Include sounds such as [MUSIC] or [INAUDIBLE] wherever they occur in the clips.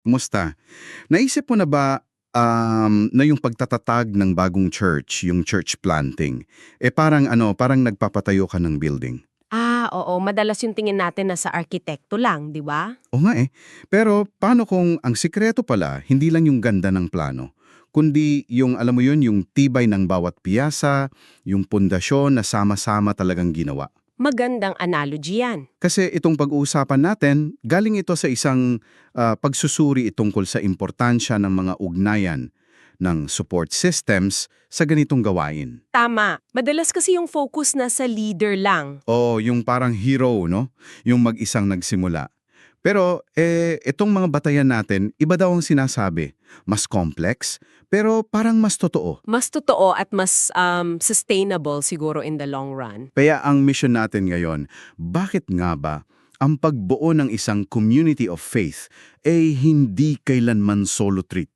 Kumusta? Naisip mo na ba um, na yung pagtatatag ng bagong church, yung church planting, eh parang ano, parang nagpapatayo ka ng building? Ah, oo. Madalas yung tingin natin na sa arkitekto lang, di ba? O nga eh. Pero paano kung ang sikreto pala, hindi lang yung ganda ng plano, kundi yung, alam mo yun, yung tibay ng bawat piyasa, yung pundasyon na sama-sama talagang ginawa. Magandang analogy yan. Kasi itong pag-uusapan natin, galing ito sa isang ah, pagsusuri tungkol sa importansya ng mga ugnayan ng support systems sa ganitong gawain. Tama. Madalas kasi yung focus na sa leader lang. O yung parang hero, no? Yung mag-isang nagsimula. Pero eh, itong mga batayan natin, iba daw ang sinasabi. Mas complex, pero parang mas totoo. Mas totoo at mas um, sustainable siguro in the long run. Kaya ang mission natin ngayon, bakit nga ba ang pagbuo ng isang community of faith ay hindi kailanman solo treat?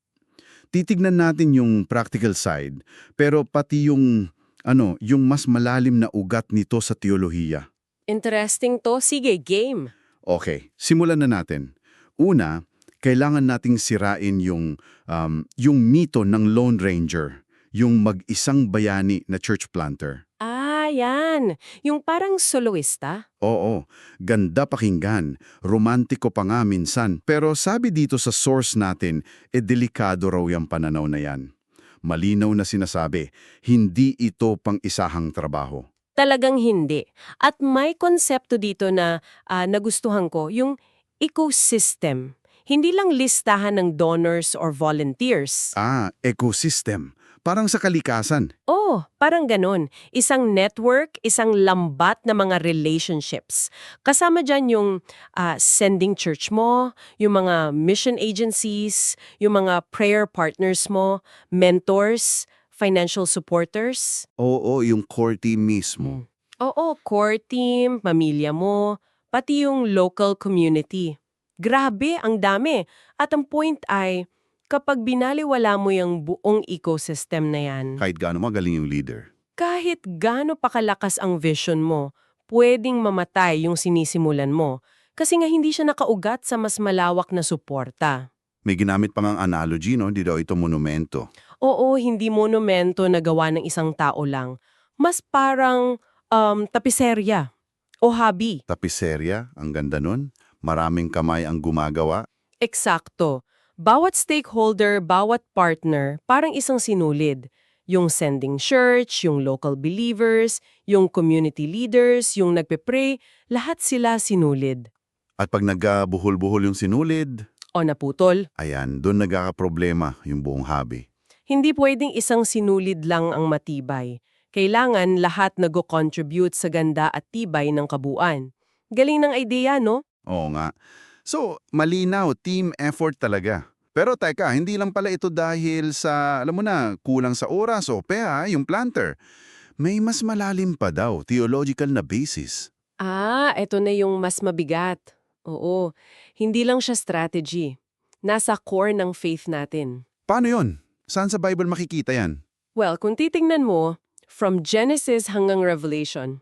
Titignan natin yung practical side, pero pati yung ano, yung mas malalim na ugat nito sa teolohiya. Interesting to. Sige, game. Okay, simulan na natin. Una, kailangan nating sirain yung um, yung mito ng Lone Ranger, yung mag-isang bayani na church planter. Ah, yan. Yung parang soloista. Oo, ganda pakinggan, romantiko pa nga minsan, pero sabi dito sa source natin, e delikado raw yung pananaw na yan. Malinaw na sinasabi, hindi ito pang isahang trabaho. Talagang hindi. At may konsepto dito na ah, nagustuhan ko, yung ecosystem. Hindi lang listahan ng donors or volunteers. Ah, ecosystem. Parang sa kalikasan. Oh, parang ganun. Isang network, isang lambat na mga relationships. Kasama dyan yung ah, sending church mo, yung mga mission agencies, yung mga prayer partners mo, mentors, financial supporters. Oo, yung core team mismo. Oo, core team, pamilya mo, pati yung local community. Grabe, ang dami. At ang point ay, kapag binaliwala mo yung buong ecosystem na yan, Kahit gaano magaling yung leader. kahit gaano pa kalakas ang vision mo, pwedeng mamatay yung sinisimulan mo. Kasi nga hindi siya nakaugat sa mas malawak na suporta. May ginamit pa ngang analogy, no? Hindi daw ito monumento. Oo, hindi monumento na gawa ng isang tao lang. Mas parang um, tapiserya o hobby. Tapiserya, ang ganda nun. Maraming kamay ang gumagawa. Eksakto. Bawat stakeholder, bawat partner, parang isang sinulid. Yung sending church, yung local believers, yung community leaders, yung nagpe-pray, lahat sila sinulid. At pag nagbuhol-buhol yung sinulid, O naputol, ayan, doon nagkakaproblema yung buong hobby. Hindi pwedeng isang sinulid lang ang matibay. Kailangan lahat nag-contribute sa ganda at tibay ng kabuuan. Galing ng ideya, no? Oo nga. So, malinaw, team effort talaga. Pero teka, hindi lang pala ito dahil sa, alam mo na, kulang sa oras o pera yung planter. May mas malalim pa daw, theological na basis. Ah, eto na yung mas mabigat. Oo, hindi lang siya strategy. Nasa core ng faith natin. Paano yon? Saan sa Bible makikita yan? Well, kung titingnan mo, from Genesis hanggang Revelation,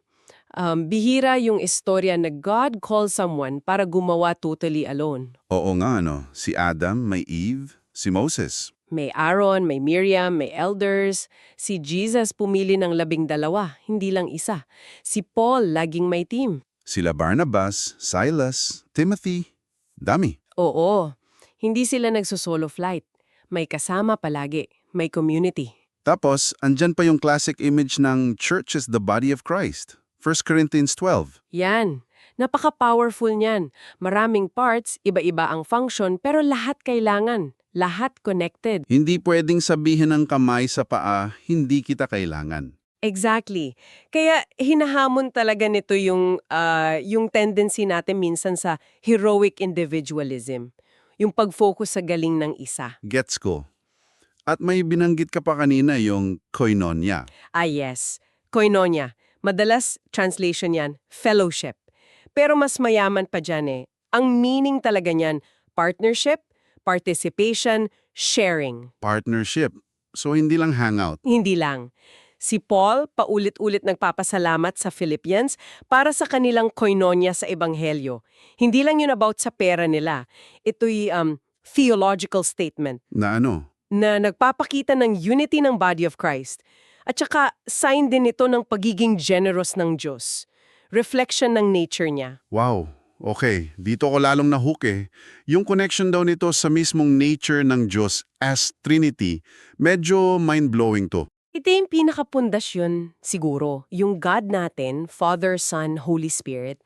um, bihira yung istorya na God calls someone para gumawa totally alone. Oo nga, no? Si Adam, may Eve, si Moses. May Aaron, may Miriam, may elders. Si Jesus pumili ng labing dalawa, hindi lang isa. Si Paul laging may team. Sila Barnabas, Silas, Timothy. Dami. Oo, hindi sila nagsusolo flight. May kasama palagi, may community. Tapos, andyan pa yung classic image ng church is the body of Christ. 1 Corinthians 12. Yan. Napaka-powerful niyan. Maraming parts, iba-iba ang function, pero lahat kailangan. Lahat connected. Hindi pwedeng sabihin ng kamay sa paa, hindi kita kailangan. Exactly. Kaya hinahamon talaga nito yung, ah, yung tendency natin minsan sa heroic individualism. Yung pag-focus sa galing ng isa. Gets ko. At may binanggit ka pa kanina yung koinonia. Ah yes, koinonia. Madalas translation yan, fellowship. Pero mas mayaman pa dyan eh. Ang meaning talaga niyan, partnership, participation, sharing. Partnership. So hindi lang hangout. Hindi lang. Si Paul paulit-ulit nagpapasalamat sa Philippians para sa kanilang koinonia sa Ebanghelyo. Hindi lang yun about sa pera nila. Ito'y um, theological statement Na ano? na nagpapakita ng unity ng body of Christ. At saka, sign din ito ng pagiging generous ng Diyos. Reflection ng nature niya. Wow. Okay, dito ko lalong na-hook eh. Yung connection daw nito sa mismong nature ng Diyos as Trinity, medyo mind-blowing to. Ito yung pinakapundasyon, siguro. Yung God natin, Father, Son, Holy Spirit,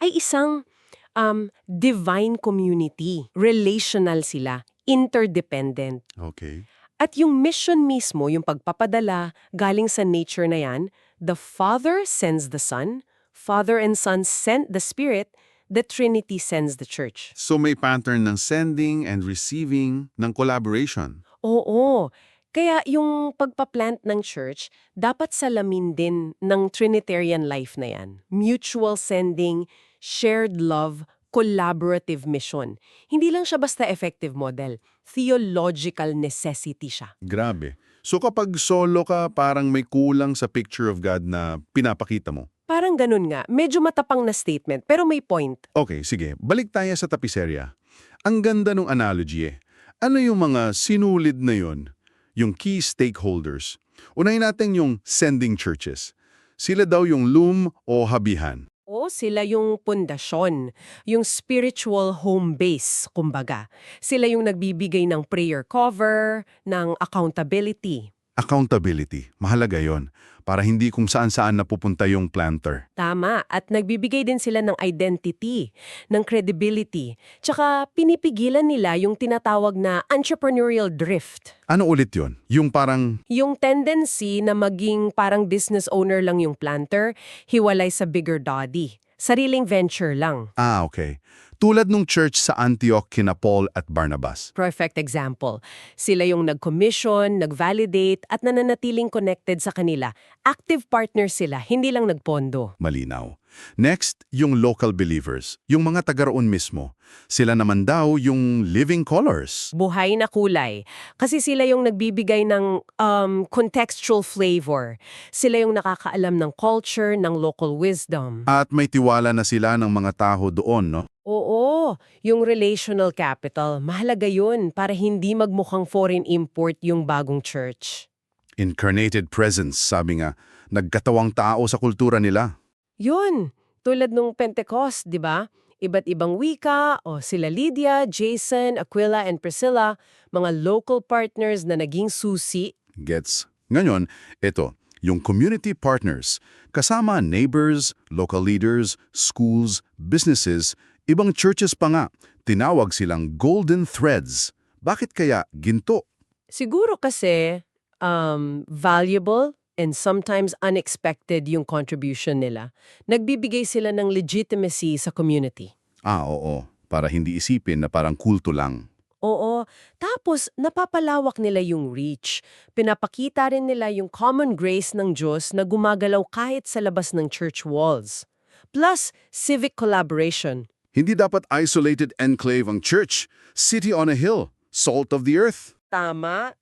ay isang um, divine community. Relational sila. Interdependent. Okay. At yung mission mismo, yung pagpapadala, galing sa nature na yan, the Father sends the Son, Father and Son sent the Spirit, the Trinity sends the Church. So may pattern ng sending and receiving ng collaboration. Oo. Kaya yung pagpaplant ng church, dapat salamin din ng Trinitarian life na yan. Mutual sending, shared love, collaborative mission. Hindi lang siya basta effective model. Theological necessity siya. Grabe. So kapag solo ka, parang may kulang sa picture of God na pinapakita mo. Parang ganun nga. Medyo matapang na statement, pero may point. Okay, sige. Balik tayo sa tapiserya. Ang ganda ng analogy eh. Ano yung mga sinulid na yon? Yung key stakeholders. Unahin natin yung sending churches. Sila daw yung loom o habihan. O sila yung pundasyon, yung spiritual home base, kumbaga. Sila yung nagbibigay ng prayer cover, ng accountability. Accountability. Mahalaga yon para hindi kung saan-saan napupunta yung planter. Tama, at nagbibigay din sila ng identity, ng credibility. Tsaka pinipigilan nila yung tinatawag na entrepreneurial drift. Ano ulit yon? Yung parang, Yung tendency na maging parang business owner lang yung planter, hiwalay sa bigger body. Sariling venture lang. ah okay, tulad nung church sa Antioch kina Paul at Barnabas. Perfect example. Sila yung nag-commission, nag-validate, at nananatiling connected sa kanila. Active partner sila, hindi lang nagpondo. Malinaw. Next, yung local believers, yung mga taga-roon mismo. Sila naman daw yung living colors. Buhay na kulay. Kasi sila yung nagbibigay ng um, contextual flavor. Sila yung nakakaalam ng culture, ng local wisdom. At may tiwala na sila ng mga tao doon, no? Oo, yung relational capital, mahalaga yun para hindi magmukhang foreign import yung bagong church. Incarnated presence, sabi nga, nagkatawang tao sa kultura nila. Yun, tulad nung Pentecost, di ba? Iba't ibang wika, o sila Lydia, Jason, Aquila, and Priscilla, mga local partners na naging susi. Gets? Ngayon, ito, yung community partners, kasama neighbors, local leaders, schools, businesses, ibang churches pa nga, tinawag silang golden threads. Bakit kaya ginto? Siguro kasi um, valuable and sometimes unexpected yung contribution nila. Nagbibigay sila ng legitimacy sa community. Ah, oo. Para hindi isipin na parang kulto lang. Oo. Tapos, napapalawak nila yung reach. Pinapakita rin nila yung common grace ng Diyos na gumagalaw kahit sa labas ng church walls. Plus, civic collaboration. Hindi dapat isolated enclave ang church. City on a hill. Salt of the earth. Tama.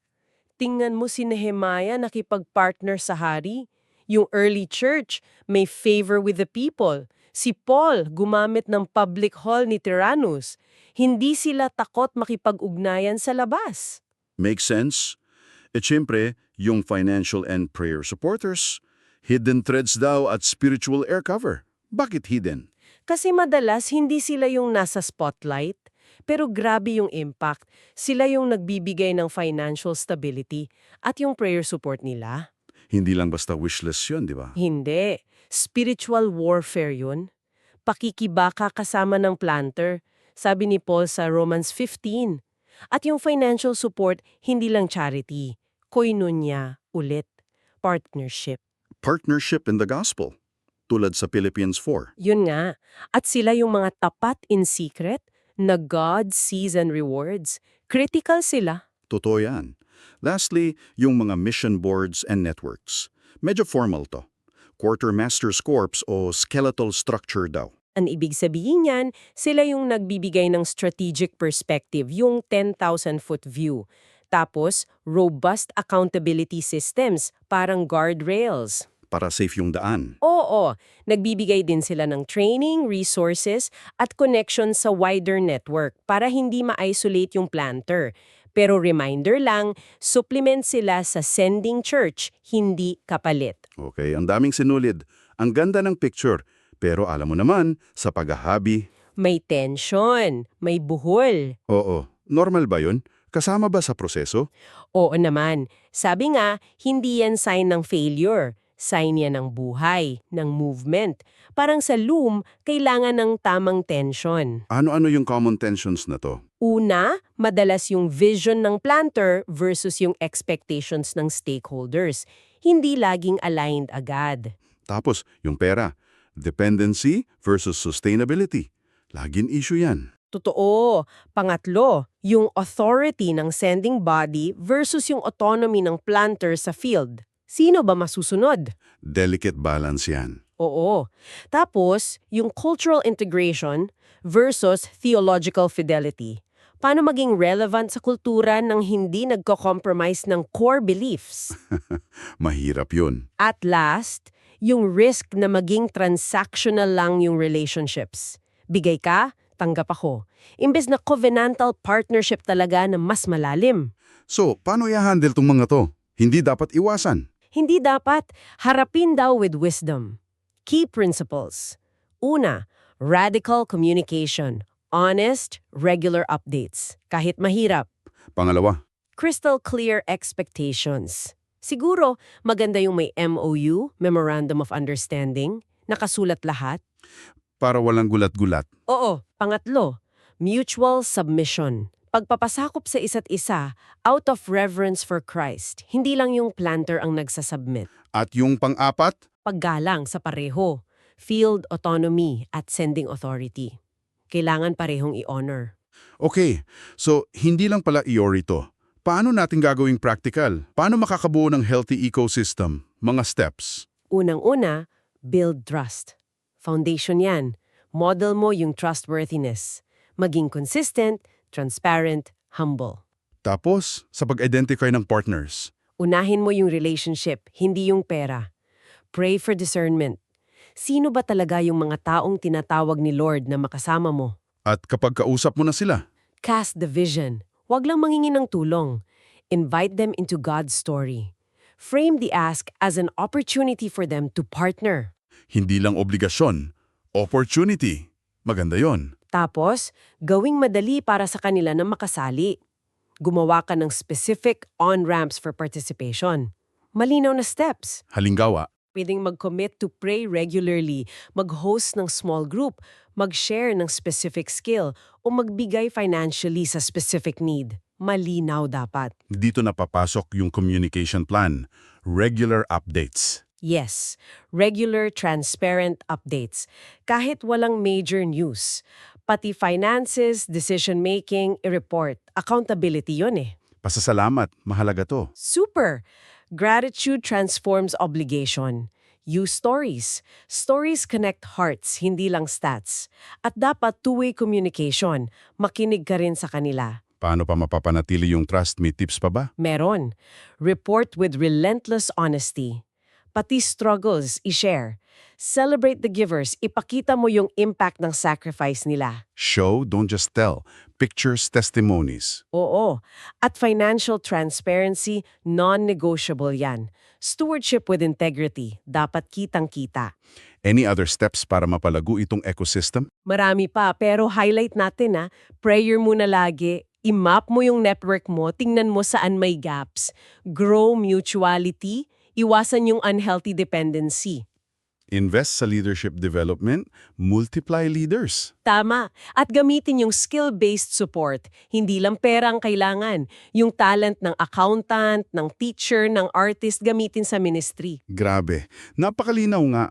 Tingnan mo si Nehemiah nakipag-partner sa hari. Yung early church, may favor with the people. Si Paul, gumamit ng public hall ni Tyrannus. Hindi sila takot makipag-ugnayan sa labas. Makes sense? At syempre, yung financial and prayer supporters, hidden threads daw at spiritual air cover. Bakit hidden? Kasi madalas hindi sila yung nasa spotlight, pero grabe yung impact. Sila yung nagbibigay ng financial stability at yung prayer support nila. Hindi lang basta wishless yun, di ba? Hindi. Spiritual warfare yun. Pakikibaka kasama ng planter, sabi ni Paul sa Romans 15. At yung financial support, hindi lang charity. Koinonia, ulit. Partnership. Partnership in the gospel. Tulad sa Philippians 4. Yun nga. At sila yung mga tapat in secret na God sees and rewards. Critical sila. Totoo yan. Lastly, yung mga mission boards and networks. Medyo formal to. Quartermaster's Corps o skeletal structure daw. Ang ibig sabihin niyan, sila yung nagbibigay ng strategic perspective, yung 10,000-foot view. Tapos, robust accountability systems, parang guardrails. Para safe yung daan. Oo, nagbibigay din sila ng training, resources, at connection sa wider network para hindi ma-isolate yung planter. Pero reminder lang, supplement sila sa sending church, hindi kapalit. Okay, ang daming sinulid. Ang ganda ng picture. Pero alam mo naman, sa paghahabi, May tension, may buhol. oo, normal ba yun? Kasama ba sa proseso? Oo naman, sabi nga, hindi yan sign ng failure. Sign yan ng buhay, ng movement. Parang sa loom, kailangan ng tamang tension. Ano-ano yung common tensions na to? Una, madalas yung vision ng planter versus yung expectations ng stakeholders. Hindi laging aligned agad. Tapos, yung pera. Dependency versus sustainability. Laging issue yan. Totoo. Pangatlo, yung authority ng sending body versus yung autonomy ng planter sa field. Sino ba masusunod? Delicate balance yan. Oo. Tapos, yung cultural integration versus theological fidelity. Paano maging relevant sa kultura nang hindi nagko-compromise ng core beliefs? [LAUGHS] Mahirap yun. At last, yung risk na maging transactional lang yung relationships. Bigay ka, tanggap ako. Imbes na covenantal partnership talaga na mas malalim. So, paano i-handle tong mga to? Hindi dapat iwasan. Hindi dapat harapin daw with wisdom. Key principles. Una, radical communication. Honest, regular updates. Kahit mahirap. Pangalawa, Crystal clear expectations. Siguro, maganda yung may MOU, Memorandum of Understanding, nakasulat lahat. para walang gulat-gulat. Oo. Pangatlo, mutual submission. Pagpapasakop sa isa't isa out of reverence for Christ. Hindi lang yung planter ang nagsasubmit. At yung pang-apat, paggalang sa pareho, field autonomy at sending authority. Kailangan parehong i-honor. okay, so hindi lang pala iori to. Paano natin gagawing practical? Paano makakabuo ng healthy ecosystem? Mga steps. Unang-una, build trust. Foundation yan. Model mo yung trustworthiness. Maging consistent, transparent, humble. Tapos, sa pag-identify ng partners. Unahin mo yung relationship, hindi yung pera. Pray for discernment. Sino ba talaga yung mga taong tinatawag ni Lord na makasama mo? At kapag kausap mo na sila, Cast the vision. Huwag lang mangingi ng tulong. Invite them into God's story. Frame the ask as an opportunity for them to partner. hindi lang obligasyon, opportunity. Maganda yon. Tapos, gawing madali para sa kanila na makasali. Gumawa ka ng specific on-ramps for participation. Malinaw na steps. Halimbawa, Pwedeng mag-commit to pray regularly, mag-host ng small group, mag-share ng specific skill, o magbigay financially sa specific need. Malinaw dapat. dito na papasok yung communication plan, regular updates. Yes, regular, transparent updates. Kahit walang major news. Pati finances, decision-making, i-report. Accountability yun eh. Pasasalamat, mahalaga to. Super! Gratitude transforms obligation. Use stories. Stories connect hearts, hindi lang stats. At dapat two-way communication. Makinig ka rin sa kanila. Paano pa mapapanatili yung trust? May tips pa ba? Meron. Report with relentless honesty. Pati struggles, i-share. Celebrate the givers. Ipakita mo yung impact ng sacrifice nila. Show, don't just tell. Pictures, testimonies. Oo. At financial transparency, non-negotiable yan. Stewardship with integrity. Dapat kitang-kita. Any other steps para mapalago itong ecosystem? Marami pa, pero highlight natin ha. Prayer muna lagi. I-map mo yung network mo, tingnan mo saan may gaps. Grow mutuality, iwasan yung unhealthy dependency. Invest sa leadership development, multiply leaders. Tama. At gamitin yung skill-based support. Hindi lang pera ang kailangan. Yung talent ng accountant, ng teacher, ng artist gamitin sa ministry. Grabe. Napakalinaw nga.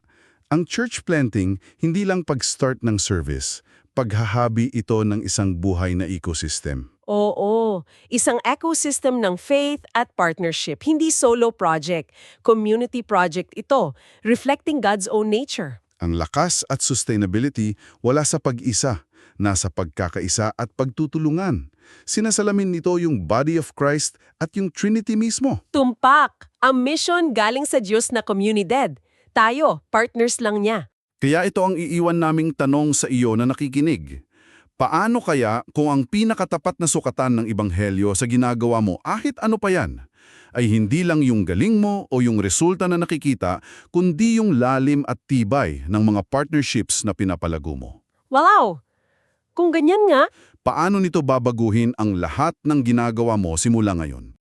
Ang church planting, hindi lang pag-start ng service. Paghahabi ito ng isang buhay na ecosystem. Oo, isang ecosystem ng faith at partnership, hindi solo project, community project ito, reflecting God's own nature. Ang lakas at sustainability wala sa pag-isa, nasa pagkakaisa at pagtutulungan. Sinasalamin nito yung body of Christ at yung Trinity mismo. Tumpak! Ang mission galing sa Diyos na komunidad. Tayo, partners lang niya. Kaya ito ang iiwan naming tanong sa iyo na nakikinig. Paano kaya kung ang pinakatapat na sukatan ng Ebanghelyo sa ginagawa mo, ahit ano pa yan, ay hindi lang yung galing mo o yung resulta na nakikita, kundi yung lalim at tibay ng mga partnerships na pinapalago mo? Wow! Kung ganyan nga, Paano nito babaguhin ang lahat ng ginagawa mo simula ngayon?